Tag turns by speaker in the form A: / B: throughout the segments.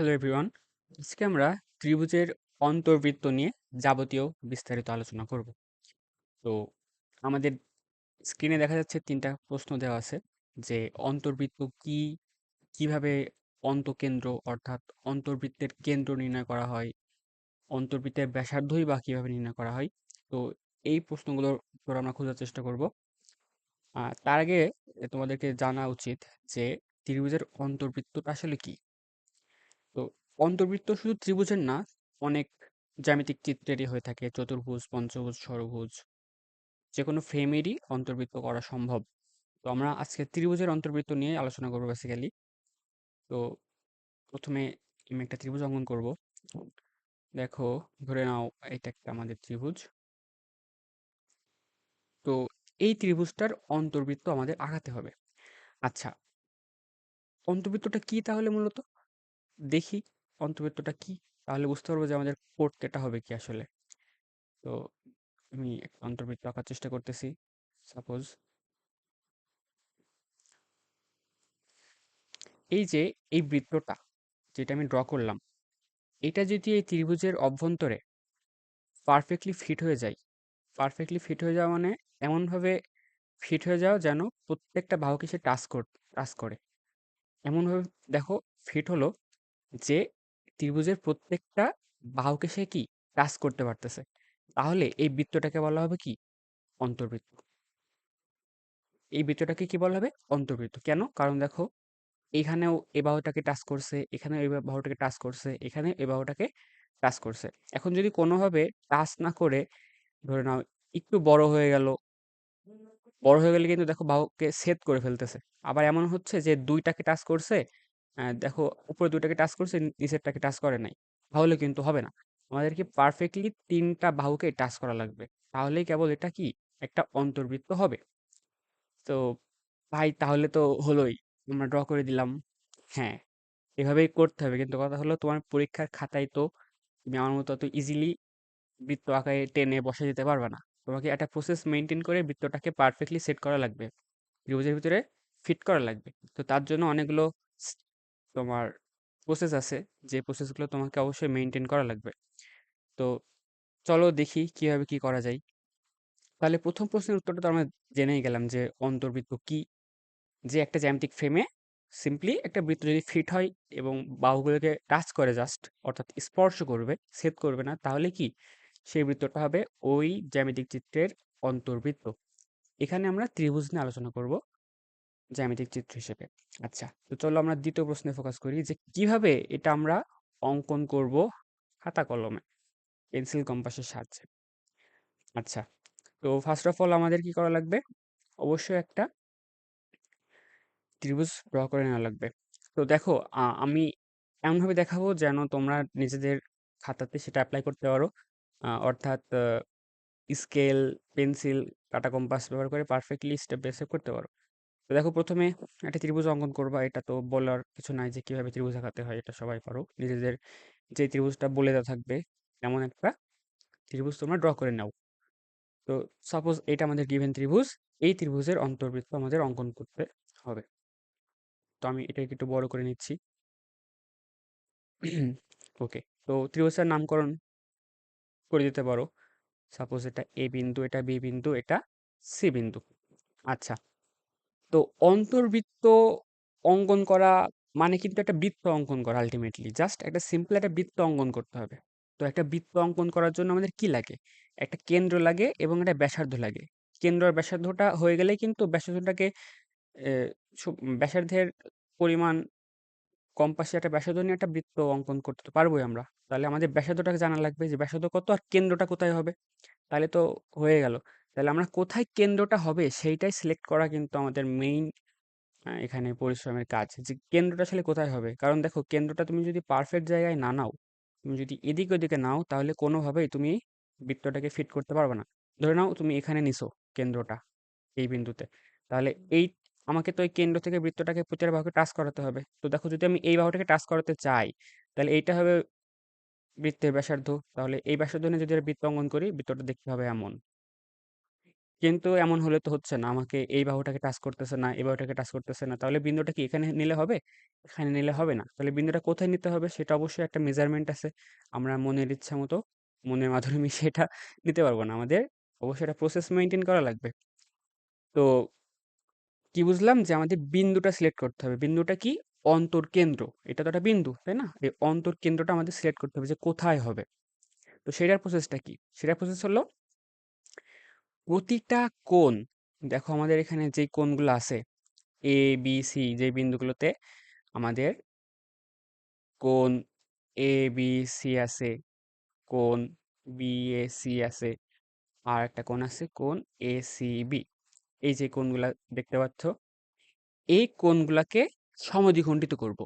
A: Hello everyone আজকে আমরা ত্রিভুজের অন্তর্বৃত্ত নিয়ে যাবতীয় বিস্তারিত আলোচনা করব। তো আমাদের স্ক্রিনে দেখা যাচ্ছে তিনটা প্রশ্ন দেওয়া আছে যে অন্তর্বৃত্ত কি, কীভাবে অন্তকেন্দ্র অর্থাৎ অন্তর্বৃত্তের কেন্দ্র নির্ণয় করা হয়, অন্তর্বৃত্তের ব্যাসার্ধই বা কীভাবে নির্ণয় করা হয়। তো এই প্রশ্নগুলোর উত্তর আমরা খোঁজার চেষ্টা করব। তার আগে তোমাদেরকে জানা উচিত যে ত্রিভুজের অন্তর্বৃত্তটা আসলে কি। অন্তর্বৃত্ত শুধু ত্রিভুজের না, অনেক জ্যামিতিক চিত্রেরই হয়ে থাকে। চতুর্ভুজ, পঞ্চভুজ, ষড়ভুজ যে কোনো ফ্রেমেরই অন্তর্বৃত্ত করা সম্ভব। তো আমরা আজকে ত্রিভুজের অন্তর্বৃত্ত নিয়ে আলোচনা করব বেসিক্যালি তো প্রথমে আমি একটা ত্রিভুজ অঙ্কন করব। দেখো, ধরে নাও এটা একটা আমাদের ত্রিভুজ। তো এই ত্রিভুজটার অন্তর্বৃত্ত আমাদের আগাতে হবে। আচ্ছা অন্তর্বৃত্তটা কি তাহলে মূলত? দেখি। অন্তর্বৃত্তটা কি? তাহলে বুঝতে পারব যে আমাদের করতেটা হবে কি আসলে। তো আমি একটা অন্তর্বৃত্ত আঁকার চেষ্টা করতেছি সাপোজ এই যে, এই বৃত্তটা যেটা আমি ড্র করলাম, এটা যদি এই ত্রিভুজের অভ্যন্তরে পারফেক্টলি ফিট হয়ে যায় পারফেক্টলি ফিট হয়ে যাওয়া মানে এমনভাবে ফিট হয়ে যাওয়া যেন প্রত্যেকটা বাহুকে সে টাচ কর টাচ করে। এমনভাবে দেখো ফিট হলো যে ত্রিভুজের প্রত্যেকটা বাহুকে সে কি? টাচ করতে পারতেছে। তাহলে এই বৃত্তটাকে বলা হবে কি? অন্তর্বৃত্ত। এই বৃত্তটাকে কি বলা হবে? অন্তর্বৃত্ত। কেন? কারণ দেখো, এখানেও এ বাহুটাকে টাচ করছে, এখানেও এই বাহুটাকে টাচ করছে এখানে এ বাহুটাকে টাচ করছে। এখন যদি কোনোভাবে টাচ না করে, ধরে নাও, একটু বড় হয়ে গেল, বড় হয়ে গেলে কিন্তু দেখো বাহুকে ছেদ করে ফেলতেছে। আবার এমন হচ্ছে যে দুইটাকে টাচ করছে দেখো, উপরে দুটাকে টাচ করছে, নিচেরটাকে টাচ করে নাই। তাহলে কিন্তু হবে না। আমাদেরকে পারফেক্টলি তিনটা বাহুকে টাচ করা লাগবে। তাহলেই কেবল এটা কি? একটা অন্তর্বৃত্ত হবে। তো ভাই, তাহলে তো হলোই। আমরা ড্র করে দিলাম। হ্যাঁ এভাবেই করতে হবে। কিন্তু কথা হলো, তোমার পরীক্ষার খাতায় তো তুমি আমার মতো অত ইজিলি বৃত্ত আকারে টেনে বসে যেতে পারবে না। তোমাকে একটা প্রসেস মেনটেন করে বৃত্তটাকে পারফেক্টলি সেট করা লাগবে। ত্রিভুজের ভিতরে ফিট করা লাগবে। তো তার জন্য অনেকগুলো তোমার প্রসেস আছে, যে প্রসেসগুলো তোমাকে অবশ্যই মেনটেন করা লাগবে। তো চলো দেখি কীভাবে কি করা যায়। তাহলে প্রথম প্রশ্নের উত্তরটা তো আমরা জেনেই গেলাম যে অন্তর্বৃত্ত কি? যে একটা জ্যামিতিক ফ্রেমে সিম্পলি একটা বৃত্ত যদি ফিট হয় এবং বাহুগুলোকে টাচ করে জাস্ট অর্থাৎ স্পর্শ করবে, ছেদ করবে না, তাহলে কি? সেই বৃত্তটা হবে ওই জ্যামিতিক চিত্রের অন্তর্বৃত্ত। এখানে আমরা ত্রিভুজ নিয়ে আলোচনা করব। জ্যামিতিক চিত্র হিসেবে। আচ্ছা তো চলো আমরা দ্বিতীয় প্রশ্নে ফোকাস করি যে কীভাবে এটা আমরা অঙ্কন করব খাতা কলমে পেন্সিল কম্পাসের সাহায্যে। আচ্ছা তো ফার্স্ট অফ অল আমাদের কি করা লাগবে? অবশ্যই একটা ত্রিভুজ ড্র করে নেওয়া লাগবে। তো দেখো আমি এমনভাবে দেখাবো যেন তোমরা নিজেদের খাতাতে সেটা অ্যাপ্লাই করতে পারো। অর্থাৎ স্কেল পেন্সিল কাটা কম্পাস ব্যবহার করে পারফেক্টলি স্টেপ বাই স্টেপ করতে পারো। তো দেখো প্রথমে একটা ত্রিভুজ অঙ্কন করবা। এটা তো বলার কিছু নাই যে কীভাবে ত্রিভুজ আঁকাতে হয়, এটা সবাই পারো নিজেদের যে ত্রিভুজটা বলে দেওয়া থাকবে, এমন একটা ত্রিভুজ তোমরা ড্র করে নাও। তো সাপোজ এটা আমাদের গিভেন ত্রিভুজ, এই ত্রিভুজের অন্তর্বৃত্ত আমাদের অঙ্কন করতে হবে। তো আমি এটাকে একটু বড় করে নিচ্ছি। ওকে, তো ত্রিভুজের নামকরণ করে দিতে পারো। সাপোজ এটা এ বিন্দু, এটা বি বিন্দু, এটা সি বিন্দু। আচ্ছা তো অন্তর্বৃত্ত অঙ্কন করা মানে কিন্তু একটা বৃত্ত অঙ্কন করা আলটিমেটলি জাস্ট একটা সিম্পল একটা বৃত্ত অঙ্কন করতে হবে। তো একটা বৃত্ত অঙ্কন করার জন্য আমাদের কি লাগে? একটা কেন্দ্র লাগে এবং একটা ব্যাসার্ধ লাগে। কেন্দ্র আর ব্যাসার্ধটা হয়ে গেলেই কিন্তু ব্যাসার্ধটাকে ব্যাসার্ধের পরিমাণ কম্পাসে একটা ব্যাসার্ধ নিয়ে একটা বৃত্ত অঙ্কন করতে পারবোই আমরা। তাহলে আমাদের ব্যাসার্ধটাকে জানা লাগবে যে ব্যাসার্ধ কত আর কেন্দ্রটা কোথায় হবে? তাহলে তো হয়ে গেল। তাহলে আমরা কোথায় কেন্দ্রটা হবে সেইটাই সিলেক্ট করা কিন্তু আমাদের মেইন এখানে পরিশ্রমের কাজ। যে কেন্দ্রটা আসলে কোথায় হবে? কারণ দেখো কেন্দ্রটা তুমি যদি পারফেক্ট জায়গায় না নাও, তুমি যদি এদিক ওদিকে নাও, তাহলে কোনোভাবেই তুমি বৃত্তটাকে ফিট করতে পারবে না। ধরে নাও তুমি এখানে নিছো কেন্দ্রটা এই বিন্দুতে। তাহলে এই, আমাকে তো এই কেন্দ্র থেকে বৃত্তটাকে প্রতিটা বাহুকে টাচ করাতে হবে। তো দেখো যদি আমি এই বাহুটাকে টাচ করাতে চাই, তাহলে এইটা হবে বৃত্তের ব্যাসার্ধ। তাহলে এই ব্যাসার্ধ নিয়ে যদি বৃত্ত অঙ্কন করি, বৃত্তটা দেখতে হবে এমন। কিন্তু এমন হলে তো হচ্ছে না। আমাকে এই বাহুটাকে টাচ করতেছে না, এই বাহুটাকে টাচ করতেছে না। তাহলে বিন্দুটা কি এখানে নিলে হবে? এখানে নিলে হবে না। তাহলে বিন্দুটা কোথায় নিতে হবে? সেটা অবশ্যই একটা মেজারমেন্ট আছে। আমরা মনের ইচ্ছা মতো, মনের মাধ্যমে মিশিয়ে এটা নিতে পারব না। আমাদের অবশ্যই একটা প্রসেস মেনটেন করা লাগবে। তো কি বুঝলাম? যে আমাদের বিন্দুটা সিলেক্ট করতে হবে। বিন্দুটা কি? অন্তরকেন্দ্র। এটা তো একটা বিন্দু, তাই না? এই অন্তরকেন্দ্রটা আমাদের সিলেক্ট করতে হবে যে কোথায় হবে। তো সেটার প্রসেসটা কি? সেটার প্রসেস হলো প্রতিটা কোণ, দেখো আমাদের এখানে যেই কোণগুলো আছে এ বি সি যে বিন্দুগুলোতে আমাদের কোণ এ বি সি আছে, কোণ বি এ সি আছে, আর একটা কোণ আছে কোণ এ সি বি এই যে কোণগুলা দেখতে পাচ্ছ, এই কোণগুলাকে সমদ্বিখণ্ডিত করব।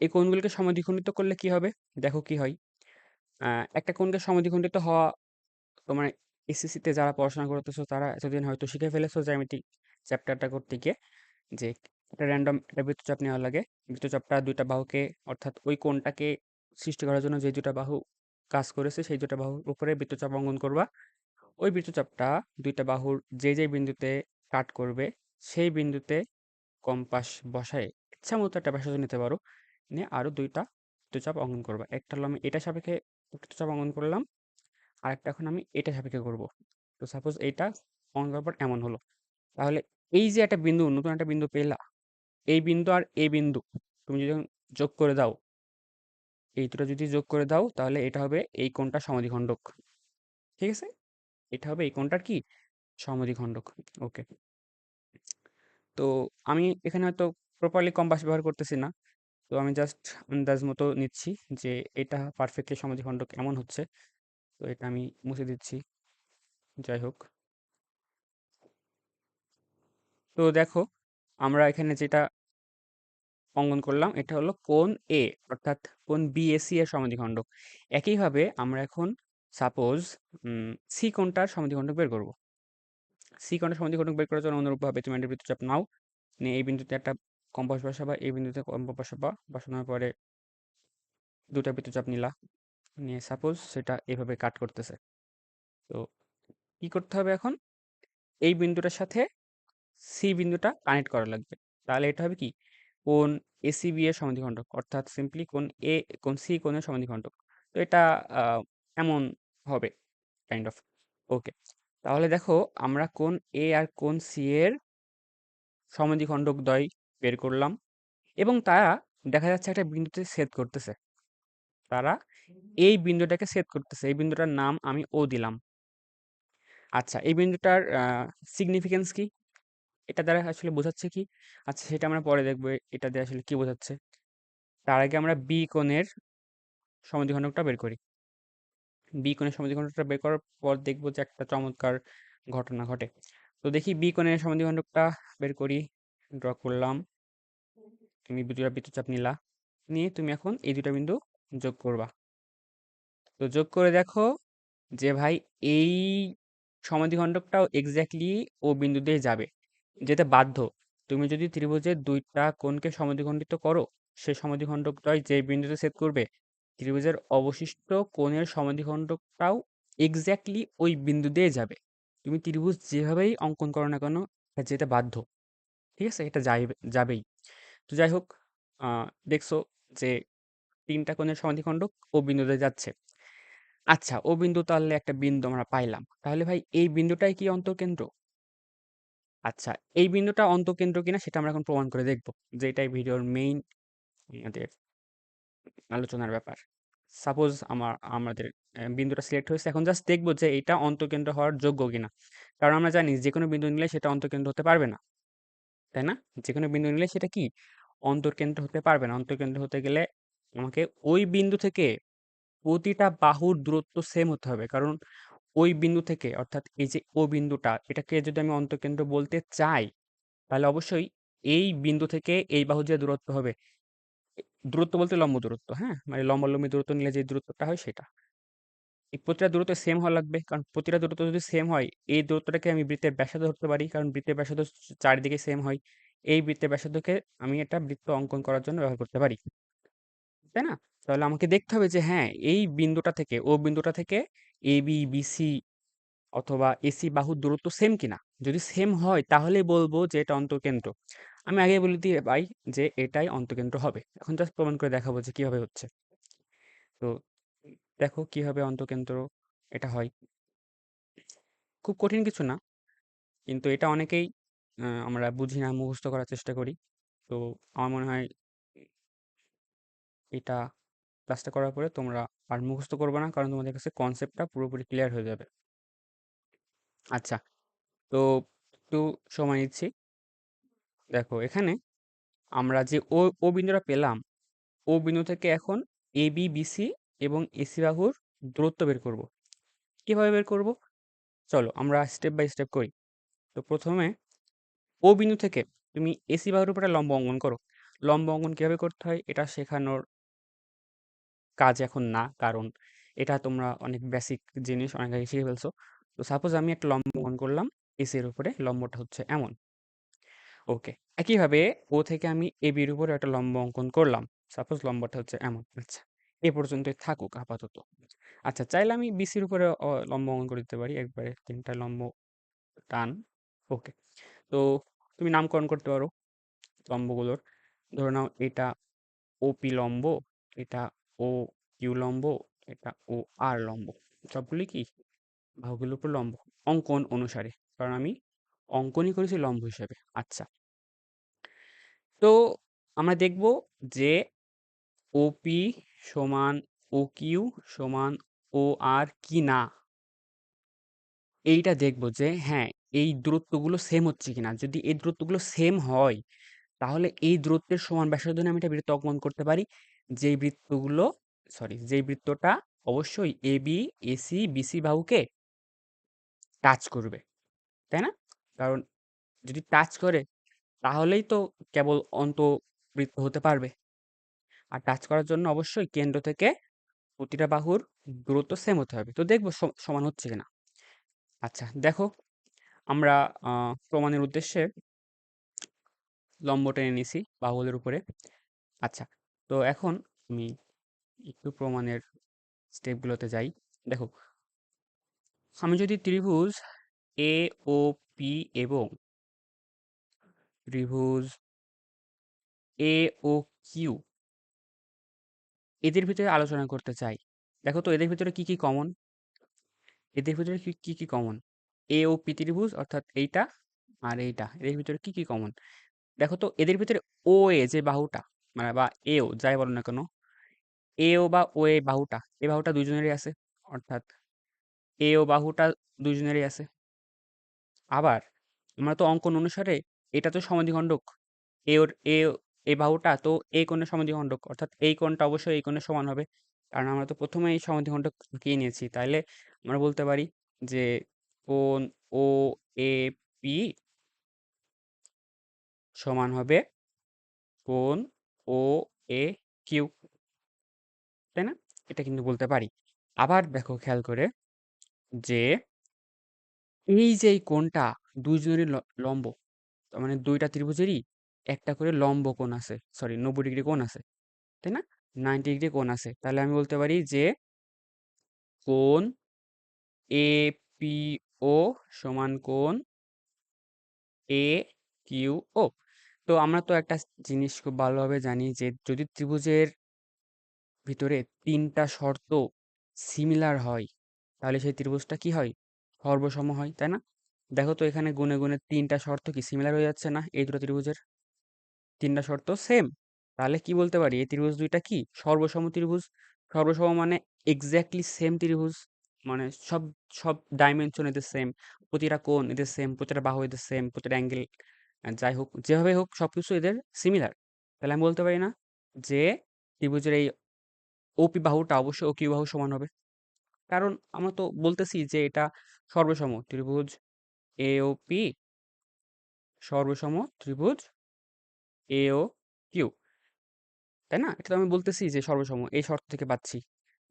A: এই কোণগুলোকে সমদ্বিখণ্ডিত করলে কি হবে? দেখো কি হয়। একটা কোণকে সমদ্বিখণ্ডিত হওয়া তোমার এসএসসিতে যারা পড়াশোনা করতেছো তারা এতদিন হয়তো শিখে ফেলেছো জ্যামিতি চ্যাপ্টারটা করতে গিয়ে যে, একটা র্যান্ডম একটা বৃত্তচাপ নেওয়া লাগে। বৃত্তচাপটা দুইটা বাহুকে, অর্থাৎ ওই কোণটাকে সৃষ্টি করার জন্য যে দুটা বাহু কাজ করেছে, সেই দুটা বাহুর উপরে বৃত্তচাপ অঙ্কন করবা। ওই বৃত্তচাপটা দুইটা বাহুর যে যে বিন্দুতে কাট করবে, সেই বিন্দুতে কম্পাস বসায় ইচ্ছা মতো একটা ব্যাসার্ধ নিতে পারো। নিয়ে আরও দুইটা বৃত্তচাপ অঙ্কন করবা। একটা হলো আমি এটা সাপেক্ষে বৃত্তচাপ অঙ্কন করলাম। আরেকটা এখন আমি এটা সাপেক্ষে করব। তো সাপোজ এইটা অঙ্কন করার পর এমন হলো। তাহলে এই যে একটা বিন্দু, নতুন একটা বিন্দু পেলা, এই বিন্দু আর এই বিন্দু, তুমি যদি যোগ করে দাও, এই দুটো যদি যোগ করে দাও, তাহলে এটা হবে এই কোণটা সমদ্বিখণ্ডক ঠিক আছে? এটা হবে এই কোণটার কি? সমদ্বিখণ্ডক ওকে। তো আমি এখানে হয়তো প্রপারলি কম্পাস ব্যবহার করতেছি না। তো আমি জাস্ট আন্দাজ মতো নিচ্ছি যে এটা পারফেক্টলি সমদ্বিখণ্ডক এমন হচ্ছে। তো এটা আমি মুছে দিচ্ছি। যাই হোক। তো দেখো, আমরা এখানে যেটা অঙ্কন করলাম, এটা হলো কোন এ অর্থাৎ কোণ বিএসি এর সমদ্বিখণ্ডক একইভাবে আমরা এখন সাপোজ সি কোণটার সমদ্বিখণ্ডক বের করব। সি কোণটার সমদ্বিখণ্ডক বের করার জন্য অনুরূপভাবে তুমি একটা বৃত্তচাপ নাও। নিয়ে এই বিন্দুতে একটা কম্পাস বসাবা, এই বিন্দুতে কম্পাস বসাবা, বসানোর পরে দুটা বৃত্তচাপ নিলা। নিয়ে সাপোজ সেটা এভাবে কাট করতেছে। তো কি করতে হবে এখন? এই বিন্দুটার সাথে সি বিন্দুটা কানেক্ট করা লাগবে। তাহলে এটা হবে কি? কোন এসিবি এর সমদ্বিখণ্ডক অর্থাৎ সিম্পলি কোন এ কোন সি কোণের সমদ্বিখণ্ডক তো এটা এমন হবে কাইন্ড অফ ওকে তাহলে দেখো আমরা কোন এ আর কোন সি এর সমদ্বিখণ্ডক দ্বয় বের করলাম এবং তারা দেখা যাচ্ছে একটা বিন্দুতে ছেদ করতেছে। তারা এই বিন্দুটাকে ছেদ করতেছে। এই বিন্দুটার নাম আমি ও দিলাম। আচ্ছা এই বিন্দুটার সিগনিফিকেন্স কি? এটা দ্বারা আসলে বোঝাচ্ছে কি? আচ্ছা সেটা আমরা পরে দেখব এটা দিয়ে আসলে কি বোঝাচ্ছে? তার আগে আমরা বি কোণের সমদ্বিখণ্ডকটা বের করি। বি কোণের সমদ্বিখণ্ডকটা বের করার পর দেখব যে একটা চমৎকার ঘটনা ঘটে। তো দেখি বি কোণের সমদ্বিখণ্ডকটা বের করি ড্র করলাম। তুমি দুটা বৃত্তচাপ নিলা। নিয়ে তুমি এখন এই দুটা বিন্দু যোগ করবা। তো যোগ করে দেখো যে ভাই এই সমদ্বিখণ্ডকটাও এক্স্যাক্টলি ও বিন্দুতে যাবে। যেতে বাধ্য। তুমি যদি ত্রিভুজের দুইটা কোণকে সমাধিখণ্ডিত করো সেই সমদ্বিখণ্ডকটাই যে বিন্দুতে ছেদ করবে, ত্রিভুজের অবশিষ্ট কোণের সমদ্বিখণ্ডকটাও এক্স্যাক্টলি ওই বিন্দু দিয়ে যাবে। তুমি ত্রিভুজ যেভাবেই অঙ্কন করো না কেন এটা যেতে বাধ্য। ঠিক আছে? এটা যাই যাবেই। তো যাই হোক দেখছ যে তিনটা কোণের সমাধিখণ্ডক ও বিন্দুতে যাচ্ছে। আচ্ছা ও বিন্দু তাহলে একটা বিন্দু আমরা পাইলাম। তাহলে ভাই এই বিন্দুটাই কি অন্তঃকেন্দ্র? আচ্ছা এই বিন্দুটা অন্তঃকেন্দ্র কিনা সেটা আমরা এখন প্রমাণ করে দেখব যে এটাই ভিডিওর মেইন আমাদের আলোচনার ব্যাপার। সাপোজ আমার, আমাদের বিন্দুটা সিলেক্ট হয়েছে, এখন জাস্ট দেখব যে এটা অন্তঃকেন্দ্র হওয়ার যোগ্য কিনা। কারণ আমরা জানি যে কোনো বিন্দু নিলে সেটা অন্তঃকেন্দ্র হতে পারবে না। তাই না? যে কোনো বিন্দু নিলে সেটা কি? অন্তর্কেন্দ্র হতে পারবে না। অন্তর্কেন্দ্র হতে গেলে আমাকে ওই বিন্দু থেকে প্রতিটা বাহুর দূরত্ব সেম হতে হবে। কারণ ওই বিন্দু থেকে অর্থাৎ এই যে ও বিন্দুটা, এটাকে যদি আমি অন্তঃকেন্দ্র বলতে চাই, তাহলে অবশ্যই এই বিন্দু থেকে এই বাহু যে দূরত্ব হবে, দূরত্ব বলতে লম্ব দূরত্ব হ্যাঁ? মানে লম্বালম্বী দূরত্ব নিলে যে দূরত্বটা হয় সেটা। এই প্রতিটা দূরত্ব সেম হওয়া লাগবে। কারণ প্রতিটা দূরত্ব যদি সেম হয়, এই দূরত্বটাকে আমি বৃত্তের ব্যাসার্ধ ধরতে পারি। কারণ বৃত্তের ব্যাসার্ধ চারিদিকে সেম হয়। এই বৃত্তের ব্যাসার্ধকে আমি একটা বৃত্ত অঙ্কন করার জন্য ব্যবহার করতে পারি। তাই না? তাহলে আমাকে দেখতে হবে যে হ্যাঁ এই বিন্দুটা থেকে, ও বিন্দুটা থেকে এ বি বিসি অথবা এসি বাহুর দূরত্ব সেম কিনা? যদি সেম হয় তাহলেই বলব যে এটা অন্তঃকেন্দ্র। আমি আগে বলে দিয়ে ভাই যে এটাই অন্তঃকেন্দ্র হবে। এখন জাস্ট প্রমাণ করে দেখাবো যে কীভাবে হচ্ছে। তো দেখো কীভাবে অন্তঃকেন্দ্র এটা হয়। খুব কঠিন কিছু না, কিন্তু এটা অনেকেই আমরা বুঝি না, মুখস্থ করার চেষ্টা করি। তো আমার মনে হয় এটা ক্লাসটা করার পরে তোমরা আর মুখস্থ করবে না কারণ তোমাদের কাছে কনসেপ্টটা পুরোপুরি ক্লিয়ার হয়ে যাবে। আচ্ছা তো একটু সময় নিচ্ছি। দেখো, এখানে আমরা যে ও ও বিন্দুটা পেলাম, ও বিন্দু থেকে এখন এ বি বিসি এবং এসি বাহুর দূরত্ব বের করব। কীভাবে বের করব? চলো, আমরা স্টেপ বাই স্টেপ করি। তো প্রথমে ও বিন্দু থেকে তুমি এসি বাহুর উপরে লম্ব অঙ্কন করো। লম্ব অঙ্কন কীভাবে করতে হয়? এটা শেখানোর কাজ এখন না। কারণ এটা তোমরা অনেক বেসিক জিনিস অনেক আগে শিখে ফেলছো। তো সাপোজ আমি একটা লম্ব অঙ্কন করলাম এসির উপরে লম্বটা হচ্ছে এমন। ওকে একইভাবে ও থেকে আমি এ বির উপরে একটা লম্ব অঙ্কন করলাম। সাপোজ লম্বটা হচ্ছে এমন। আচ্ছা এ পর্যন্তই থাকুক আপাতত। আচ্ছা চাইলে আমি বিসির উপরে লম্ব অঙ্কন করে দিতে পারি। একবারে তিনটা লম্ব টান। ওকে তো তুমি নামকরণ করতে পারো লম্বগুলোর। ধরে নাও এটা ওপি লম্ব এটা ও কিউ লম্ব, এটা ও আর লম্ব। সবগুলি কি? বাহুগুলোর উপর লম্ব। অঙ্কন অনুসারে। কারণ আমি অঙ্কনই করেছি লম্ব হিসেবে। আচ্ছা। তো আমরা দেখব যে ওপি সমান ও কিউ সমান ও আর কি না এইটা দেখব যে হ্যাঁ এই দূরত্বগুলো সেম হচ্ছে কিনা। যদি এই দূরত্বগুলো সেম হয়, তাহলে এই দূরত্বের সমান ব্যাসার্ধ আমি এটা বৃত্ত অঙ্কন করতে পারি। যেই বৃত্তগুলো সরি যেই বৃত্তটা অবশ্যই এ বি এসি বিসি বাহুকে টাচ করবে, তাই না? কারণ যদি টাচ করে, তাহলেই তো কেবল অন্তবৃত্ত হতে পারবে। আর টাচ করার জন্য অবশ্যই কেন্দ্র থেকে প্রতিটা বাহুর দূরত্ব সেম হতে হবে। তো দেখব সমান হচ্ছে কিনা। আচ্ছা দেখো, আমরা প্রমাণের উদ্দেশ্যে লম্ব টেনে নিছি বাহুগুলোর উপরে। আচ্ছা তো এখন আমি একটু প্রমাণের স্টেপগুলোতে যাই। দেখো, আমি যদি ত্রিভুজ এ ও পি এবং ত্রিভুজ এ ও কিউ এদের ভিতরে আলোচনা করতে চাই। দেখো তো, এদের ভিতরে কি কি কমন এদের ভিতরে কি কি কমন এ ও পি ত্রিভুজ, অর্থাৎ এইটা আর এইটা, এদের ভিতরে কি কি কমন দেখো তো, এদের ভিতরে ও এ যে বাহুটা মানে বা এও যাই বলো না কেন? এও বা ও এ বাহুটা এ বাহুটা দুজনেরই আছে, অর্থাৎ এ ও বাহুটা দুজনেরই আছে। আবার আমরা তো অঙ্কন অনুসারে এটা তো সমদ্বিখণ্ডক এ ওর এ এ বাহুটা তো এই কোণের সমদ্বিখণ্ডক অর্থাৎ এই কোণটা অবশ্যই এই কোণের সমান হবে। কারণ আমরা তো প্রথমে এই সমদ্বিখণ্ডক আঁকিয়ে নিয়েছি, তাইলে আমরা বলতে পারি যে কোণ ও এ পি সমান হবে কোণ ও, এ, কিউ। তাই না? এটা কিন্তু বলতে পারি। আবার দেখো খেয়াল করে যে এই যে এই ল- লম্ব মানে দুইটা ত্রিভুজেরই একটা করে লম্ব কোণ আছে। সরি নব্বই ডিগ্রি কোণ আছে। তাই না? নাইনটি ডিগ্রি কোণ আছে। তাহলে আমি বলতে পারি যে কোণ এ, পি, ও সমান কোণ এ, কিউ, ও। তো আমরা তো একটা জিনিস খুব ভালোভাবে জানি যে, যদি ত্রিভুজের ভিতরে তিনটা শর্ত সিমিলার হয়, তাহলে সেই ত্রিভুজটা কি হয়? সর্বসম হয়, তাই না? দেখো তো এখানে গুণে গুণে তিনটা শর্ত কি সিমিলার হয়ে যাচ্ছে না? এই দুটো ত্রিভুজের তিনটা শর্ত সেম তাহলে কি বলতে পারি? এই ত্রিভুজ দুইটা কি? সর্বসম ত্রিভুজ? সর্বসম মানে এক্স্যাক্টলি সেম ত্রিভুজ? মানে সব সব ডাইমেনশন এদের সেম প্রতিটা কোণ এদের সেম প্রতিটা বাহু এদের সেম প্রতিটা অ্যাঙ্গেল যাই হোক যেভাবে হোক সব কিছু এদের সিমিলার তাহলে আমি বলতে পারি না যে ত্রিভুজের এই ওপি বাহুটা অবশ্যই ওকিউ বাহু সমান হবে। কারণ আমরা তো বলতেছি যে এটা সর্বসম ত্রিভুজ এ ও পি সর্বসম ত্রিভুজ এ ও কিউ তাই না? এটা তো আমি বলতেছি যে সর্বসম, এই শর্ত থেকে পাচ্ছি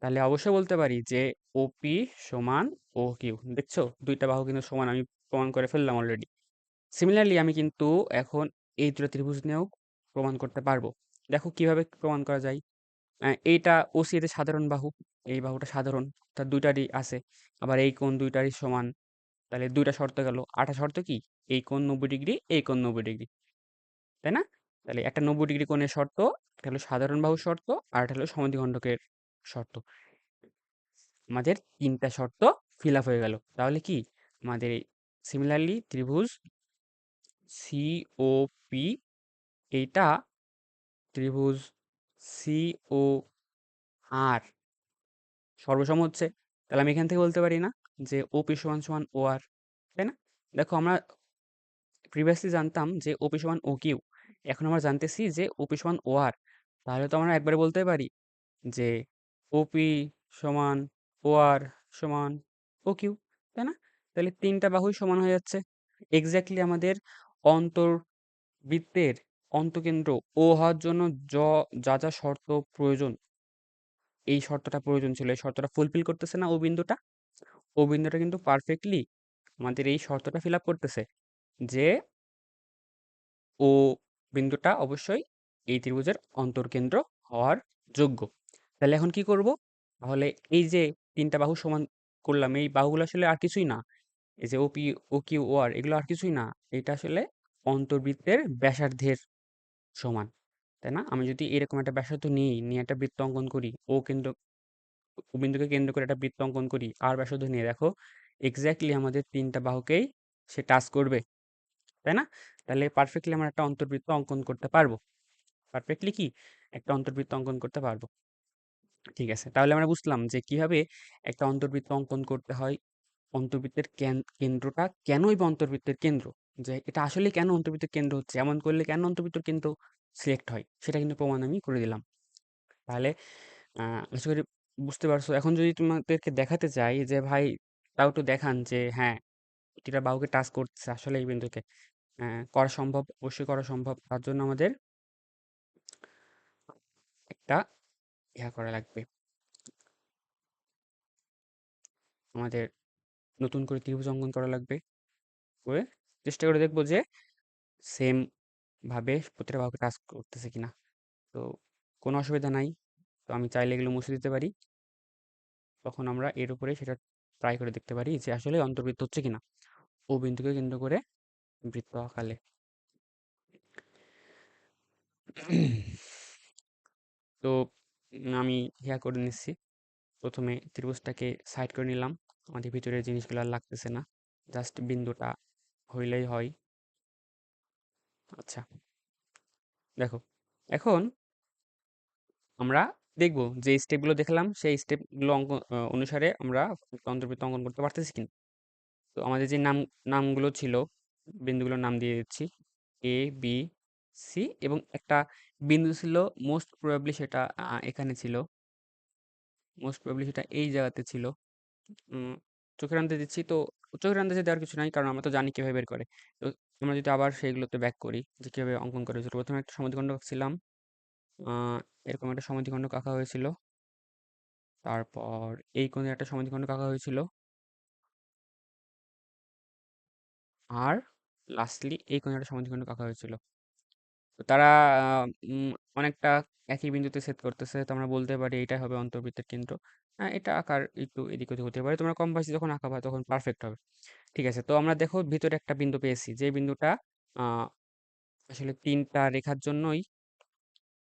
A: তাহলে অবশ্যই বলতে পারি যে ওপি সমান ও কিউ দেখছ? দুইটা বাহু কিন্তু সমান, আমি প্রমাণ করে ফেললাম অলরেডি সিমিলারলি আমি কিন্তু এখন এই দুটো ত্রিভুজ নিয়েও প্রমাণ করতে পারব। দেখো কীভাবে প্রমাণ করা যায়? এইটা ওসি সাধারণ বাহু, এই বাহুটা সাধারণ তার দুইটারই আছে। আবার এই কোণ দুইটারই সমান, তাহলে দুইটা শর্ত গেল। আটা শর্ত কি? এই কোণ নব্বই ডিগ্রি, এই কোণ নব্বই ডিগ্রি। তাই না? তাহলে একটা নব্বই ডিগ্রি কোণের শর্ত, একটা হলো সাধারণ বাহু শর্ত, আর একটা হলো সমদ্বিখণ্ডকের শর্ত। আমাদের তিনটা শর্ত ফিল আপ হয়ে গেল। তাহলে কি? আমাদের সিমিলারলি ত্রিভুজ সিওপি এটা ত্রিভুজ সিও আর সর্বসম হচ্ছে, তাহলে আমি এখান থেকে বলতে পারি না যে ওপি সমান সমান ও আর তাই না? দেখো আমরা প্রিভিয়াসলি জানতাম যে ওপি সমান ও কিউ এখন আমরা জানতেছি যে ওপি সমান ও আর তাহলে তো আমরা একবারে বলতে পারি যে ওপি সমান ও আর সমান ও কিউ তাই না? তাহলে তিনটা বাহুই সমান হয়ে যাচ্ছে। এক্স্যাক্টলি আমাদের অন্তর্বৃত্তের অন্তকেন্দ্র। ও হওয়ার জন্য য, যা যা শর্ত প্রয়োজন। এই শর্তটা প্রয়োজন ছিল। এই শর্তটা ফুলফিল করতেছে না ও বিন্দুটা? ও বিন্দুটা কিন্তু পারফেক্টলি আমাদের এই শর্তটা ফিল আপ করতেছে যে ও বিন্দুটা অবশ্যই এই ত্রিভুজের অন্তর্কেন্দ্র হওয়ার যোগ্য। তাহলে এখন কি করব? তাহলে এই যে তিনটা বাহু সমান করলাম, এই বাহুগুলো আসলে আর কিছুই না। এই যে ওপি ও কিউ, ও আর, এগুলো আর কিছুই না। এটা আসলে অন্তর্বৃত্তের ব্যাসার্ধের সমান, তাই না? আমি যদি এরকম একটা ব্যাসার্ধ নিই, নিয়ে একটা বৃত্ত অঙ্কন করি, ও কেন্দ্র, ও বিন্দুকে কেন্দ্র করে একটা বৃত্ত অঙ্কন করি, আর ব্যাসার্ধ নিয়ে দেখো এক্স্যাক্টলি আমাদের তিনটা বাহুকেই সে টাচ করবে, তাই না? তাহলে পারফেক্টলি আমরা একটা অন্তর্বৃত্ত অঙ্কন করতে পারব। পারফেক্টলি কি? একটা অন্তর্বৃত্ত অঙ্কন করতে পারব। ঠিক আছে, তাহলে আমরা বুঝলাম যে কীভাবে একটা অন্তর্বৃত্ত অঙ্কন করতে হয়, অন্তর্বৃত্তের কেন্দ্রটা কেনই বা অন্তর্বৃত্তের কেন্দ্র? যে এটা আসলে কেন অন্তর্বৃত্তের কেন্দ্র হচ্ছে? এমন করলে কেন অন্তর্বৃত্তের কেন্দ্র সিলেক্ট হয়? সেটা কিন্তু প্রমাণ আমি করে দিলাম। তাহলে আশা করি বুঝতে পারছ। এখন যদি তোমাদেরকে দেখাতে চাই যে, ভাই, তাও একটু দেখান যে হ্যাঁ প্রতিটা বাহুকে টাচ করছে আসলে এই বিন্দুকে। করা সম্ভব? অবশ্যই করা সম্ভব। তার জন্য আমাদের একটা ইহা করা লাগবে। আমাদের নতুন করে ত্রিভুজ অঙ্কন করা লাগবে। করে চেষ্টা করে দেখব যে সেম ভাবে প্রতিটা বাহুকে টাচ করতেছে কিনা। তো কোনো অসুবিধা নাই। তো আমি চাইলে এগুলো মুছে দিতে পারি। তখন আমরা এর উপরে সেটা ট্রাই করে দেখতে পারি যে আসলে অন্তর্বৃত্ত হচ্ছে কিনা। ও বিন্দুকে কেন্দ্র করে বৃত্ত আকালে তো আমি ইয়া করে নিচ্ছি। প্রথমে ত্রিভুজটাকে সাইড করে নিলাম। আমাদের ভিতরের জিনিসগুলো আর লাগতেছে না। জাস্ট বিন্দুটা হইলেই হয়। আচ্ছা। দেখো, এখন আমরা দেখব যে স্টেপগুলো দেখলাম, সেই স্টেপগুলো অঙ্ক অনুসারে আমরা অন্তর্বৃত্ত অঙ্কন করতে পারতেছি কিনা। তো আমাদের যে নাম, নামগুলো ছিল, বিন্দুগুলোর নাম দিয়ে দিচ্ছি। এ বি সি এবং একটা বিন্দু ছিল মোস্ট প্রবাবলি সেটা এখানে ছিল। মোস্ট প্রবাবলি সেটা এই জায়গাতে ছিল। চোখের আন্দাজে দিচ্ছি। তো চোখের আন্দাজে দেওয়ার কিছু নাই। কারণ আমরা তো জানি কীভাবে বের করে। তো আমরা যদি আবার সেইগুলোতে ব্যাক করি, যে কীভাবে অঙ্কন করে। হয়েছিল প্রথমে একটা সমদ্বিখণ্ড ছিলাম। এরকম একটা সমদ্বিখণ্ড আঁকা হয়েছিল। তারপর এই কোণের একটা সমদ্বিখণ্ড আঁকা হয়েছিল। আর লাস্টলি এই কোণের একটা সমদ্বিখণ্ড আঁকা হয়েছিল। তো তারা অনেকটা একই বিন্দুতে সেট করতেছে। তো আমরা বলতে পারি এটাই হবে অন্তর্বৃত্তের কেন্দ্র। এটা আকার একটু এদিক ওদিক হতে পারে। তোমরা কম পাইছি যখন আঁকাবা তখন পারফেক্ট হবে। ঠিক আছে, তো আমরা দেখো ভিতরে একটা বিন্দু পেয়েছি। যে বিন্দুটা আসলে তিনটা রেখার জন্যই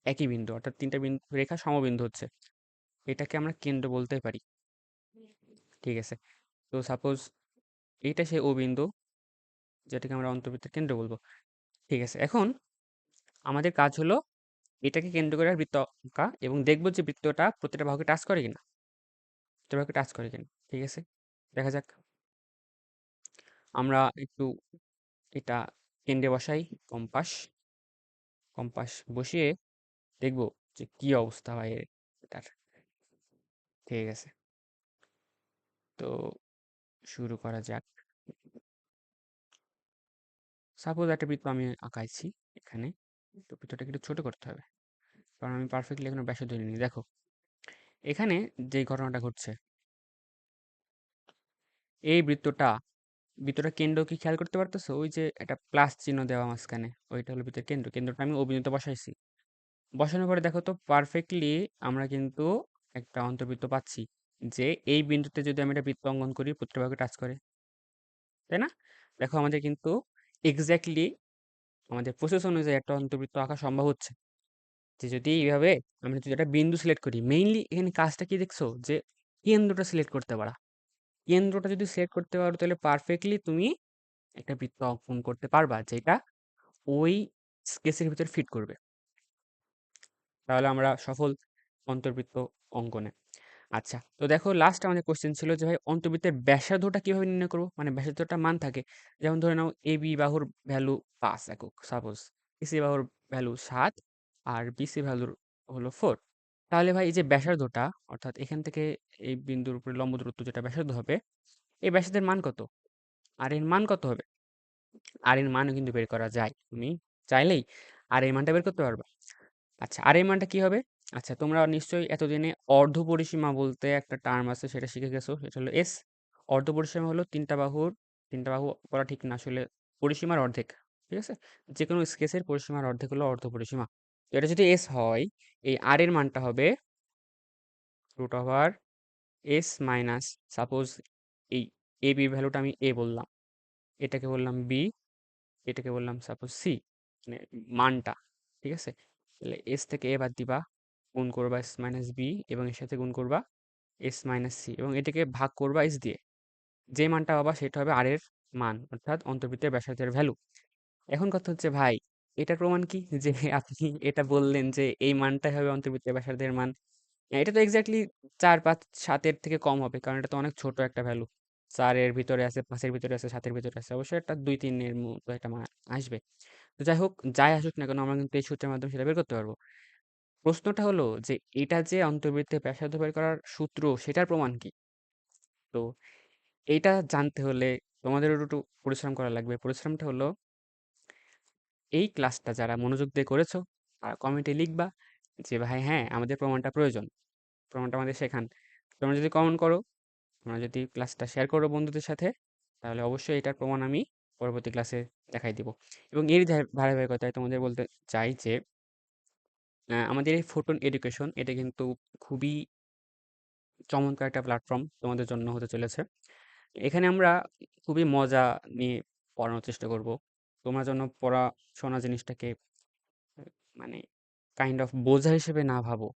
A: একই বিন্দু, অর্থাৎ তিনটা বিন্দু রেখা সমবিন্দু হচ্ছে। এটাকে আমরা কেন্দ্র বলতে পারি। ঠিক আছে, তো সাপোজ এইটা সেই ও বিন্দু, যেটাকে আমরা অন্তর্বৃত্তের কেন্দ্র বলব। ঠিক আছে, এখন আমাদের কাজ হলো এটাকে কেন্দ্র করে বৃত্ত আঁকা এবং দেখব যে বৃত্তটা প্রতিটা বাহুকে টাচ করে কিনা। বাহুকে টাচ করে কিনা, ঠিক আছে? দেখা যাক। আমরা একটু এটা কেন্দ্রে বসাই, কম্পাস। কম্পাস বসিয়ে দেখব যে কি অবস্থা হয় এটার। ঠিক আছে। তো শুরু করা যাক। সাপোজ একটা বৃত্ত আমি আঁকাইছি এখানে, তো বৃত্তটাকে একটু ছোট করতে হবে। কারণ আমি পারফেক্টলি এখনও ব্যাস ধরিনি। দেখো এখানে যে ঘটনাটা ঘটছে এই বৃত্তটা বৃত্তটা কেন্দ্র কি খেয়াল করতে পারতেছো? ওই যে একটা প্লাস চিহ্ন দেওয়া মাঝখানে, ওইটা হলো বৃত্তের কেন্দ্র। কেন্দ্রটা আমি অভিনীত বসাইছি। বসানোর পরে দেখো তো পারফেক্টলি আমরা কিন্তু একটা অন্তর্বৃত্ত পাচ্ছি যে এই বিন্দুতে যদি আমি একটা বৃত্ত অঙ্কন করি প্রত্যেকভাবে টাচ করে। তাই না? দেখো আমাদের কিন্তু এক্স্যাক্টলি আমাদের প্রসেস অনুযায়ী একটা অন্তর্বৃত্ত আঁকা সম্ভব হচ্ছে। যে যদি এইভাবে আমরা যদি একটা বিন্দু সিলেক্ট করি মেইনলি এখানে কাজটা কি দেখছ? যে কেন্দ্রটা সিলেক্ট করতে পারা। কেন্দ্রটা যদি সিলেক্ট করতে পারো, তাহলে পারফেক্টলি তুমি একটা বৃত্ত অঙ্কন করতে পারবা, যেটা ওই স্কেচের ভিতরে ফিট করবে। তাহলে আমরা সফল অন্তর্বৃত্ত অঙ্কনে। আচ্ছা তো দেখো লাস্ট আমাদের কোশ্চেন ছিল যে ভাই, অন্তর্বৃত্তের ব্যাসার্ধটা কীভাবে নির্ণয় করব? মানে ব্যাসার্ধটা মান থাকে, যেমন ধরে নাও এ বি বাহুর ভ্যালু পাঁচ একক সাপোজ এসি বাহুর ভ্যালু সাত আর বিসি ভ্যালুর হলো ফোর তাহলে ভাই এই যে ব্যাসার্ধটা অর্থাৎ এখান থেকে এই বিন্দুর উপরে লম্ব দূরত্ব যেটা ব্যাসার্ধ হবে এই ব্যাসার্ধের মান কত? আর এর মান কত হবে? আর এর মানও কিন্তু বের করা যায়। তুমি চাইলেই আর এর মানটা বের করতে পারবা। আচ্ছা আর এই মানটা কি হবে? আচ্ছা তোমরা নিশ্চয়ই এতদিনে অর্ধ পরিসীমা বলতে একটা টার্ম আছে সেটা শিখে গেছো। সেটা হলো এস অর্ধ পরিসীমা হলো তিনটা বাহুর তিনটা বাহু বলা ঠিক না আসলে পরিসীমার অর্ধেক ঠিক আছে? যে কোনো স্কেচের পরিসীমার অর্ধেক হলো অর্ধ পরিসীমা। তো এটা যদি এস হয়, এই আর এর মানটা হবে root over S minus suppose এই এ বি ভ্যালুটা আমি এ বললাম। এটাকে বললাম বি এটাকে বললাম সাপোজ সি মানে মানটা, ঠিক আছে? তাহলে এস থেকে এ বাদ দিবা, গুণ করবা এস মাইনাস বি এবং এর সাথে গুণ করবা এস মাইনাস সি এবং এটাকে ভাগ করবা এস দিয়ে। যে মানটা পাবা সেটা হবে আর এর মান, অর্থাৎ অন্তর্বৃত্তের ব্যাসার্ধের ভ্যালু এখন কথা হচ্ছে, ভাই এটার প্রমাণ কি? যে আপনি এটা বললেন যে এই মানটাই হবে অন্তর্বৃত্তের ব্যাসার্ধের মান। এটা তো এক্স্যাক্টলি চার পাঁচ সাতের থেকে কম হবে, কারণ এটা তো অনেক ছোট একটা ভ্যালু চারের ভিতরে আছে, পাঁচের ভিতরে আছে, সাতের ভিতরে আছে, অবশ্যই একটা দুই তিনের মতো একটা মান আসবে। তো যাই হোক, যাই আসুক না কেন, আমরা কিন্তু এই সূত্রের মাধ্যমে সেটা বের করতে পারব। প্রশ্নটা হলো যে এটা যে অন্তর্বৃত্তের ব্যাসার্ধ বের করার সূত্র, সেটার প্রমাণ কি? তো এইটা জানতে হলে তোমাদের একটু পরিশ্রম করা লাগবে। পরিশ্রমটা হলো এই ক্লাসটা যারা মনোযোগ দিয়ে করেছ, তারা কমেন্টে লিখবা যে, ভাই হ্যাঁ আমাদের প্রমাণটা প্রয়োজন। প্রমাণটা আমাদের শেখান। তোমরা যদি কমেন্ট করো, তোমরা যদি ক্লাসটা শেয়ার করো বন্ধুদের সাথে, তাহলে অবশ্যই এটার প্রমাণ আমি পরবর্তী ক্লাসে দেখাই দিব। এবং এর ধারাবাহিকতায় তোমাদের বলতে চাই যে আমাদের এই ফোটন এডুকেশন এটা কিন্তু খুবই চমৎকার একটা প্ল্যাটফর্ম তোমাদের জন্য হতে চলেছে। এখানে আমরা খুবই মজা নিয়ে পড়ানোর চেষ্টা করব। তোমরা যেন পড়াশোনা জিনিসটাকে মানে কাইন্ড অফ বোঝা হিসেবে না ভাবো।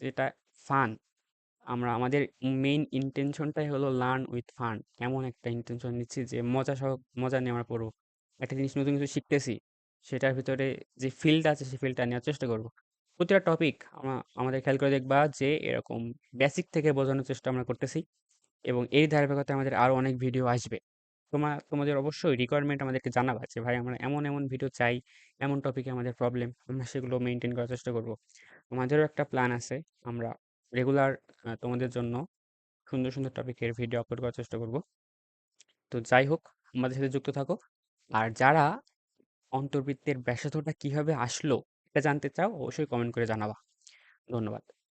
A: যেটা ফান আমরা, আমাদের মেইন ইন্টেনশনটাই হলো লার্ন উইথ ফান এমন একটা ইন্টেনশন নিচ্ছি যে মজা সহ, মজা নিয়ে আমরা পড়ব। একটা জিনিস নতুন কিছু শিখতেছি, সেটার ভিতরে যে ফিল্ড আছে সেই ফিল্ডটা নেওয়ার চেষ্টা করব। প্রতিটা টপিক আমরা আমাদের খেয়াল করে দেখবা যে এরকম বেসিক থেকে বোঝানোর চেষ্টা আমরা করতেছি এবং এই ধারাবাহিকতায় আমাদের আরও অনেক ভিডিও আসবে। তোমার তোমাদের অবশ্যই রিকোয়ারমেন্ট আমাদেরকে জানাবা যে, ভাই, আমরা এমন এমন ভিডিও চাই, এমন টপিকে আমাদের প্রবলেম আমরা সেগুলো মেনটেন করার চেষ্টা করব। আমাদেরও একটা প্ল্যান আছে, আমরা রেগুলার তোমাদের জন্য সুন্দর সুন্দর টপিকের ভিডিও আপলোড করার চেষ্টা করব। তো যাই হোক, আমাদের সাথে যুক্ত থাকো। আর যারা অন্তর্বৃত্তের ব্যাসার্ধটা কীভাবে আসলো, এটা জানতে চাও, অবশ্যই কমেন্ট করে জানাবা। ধন্যবাদ।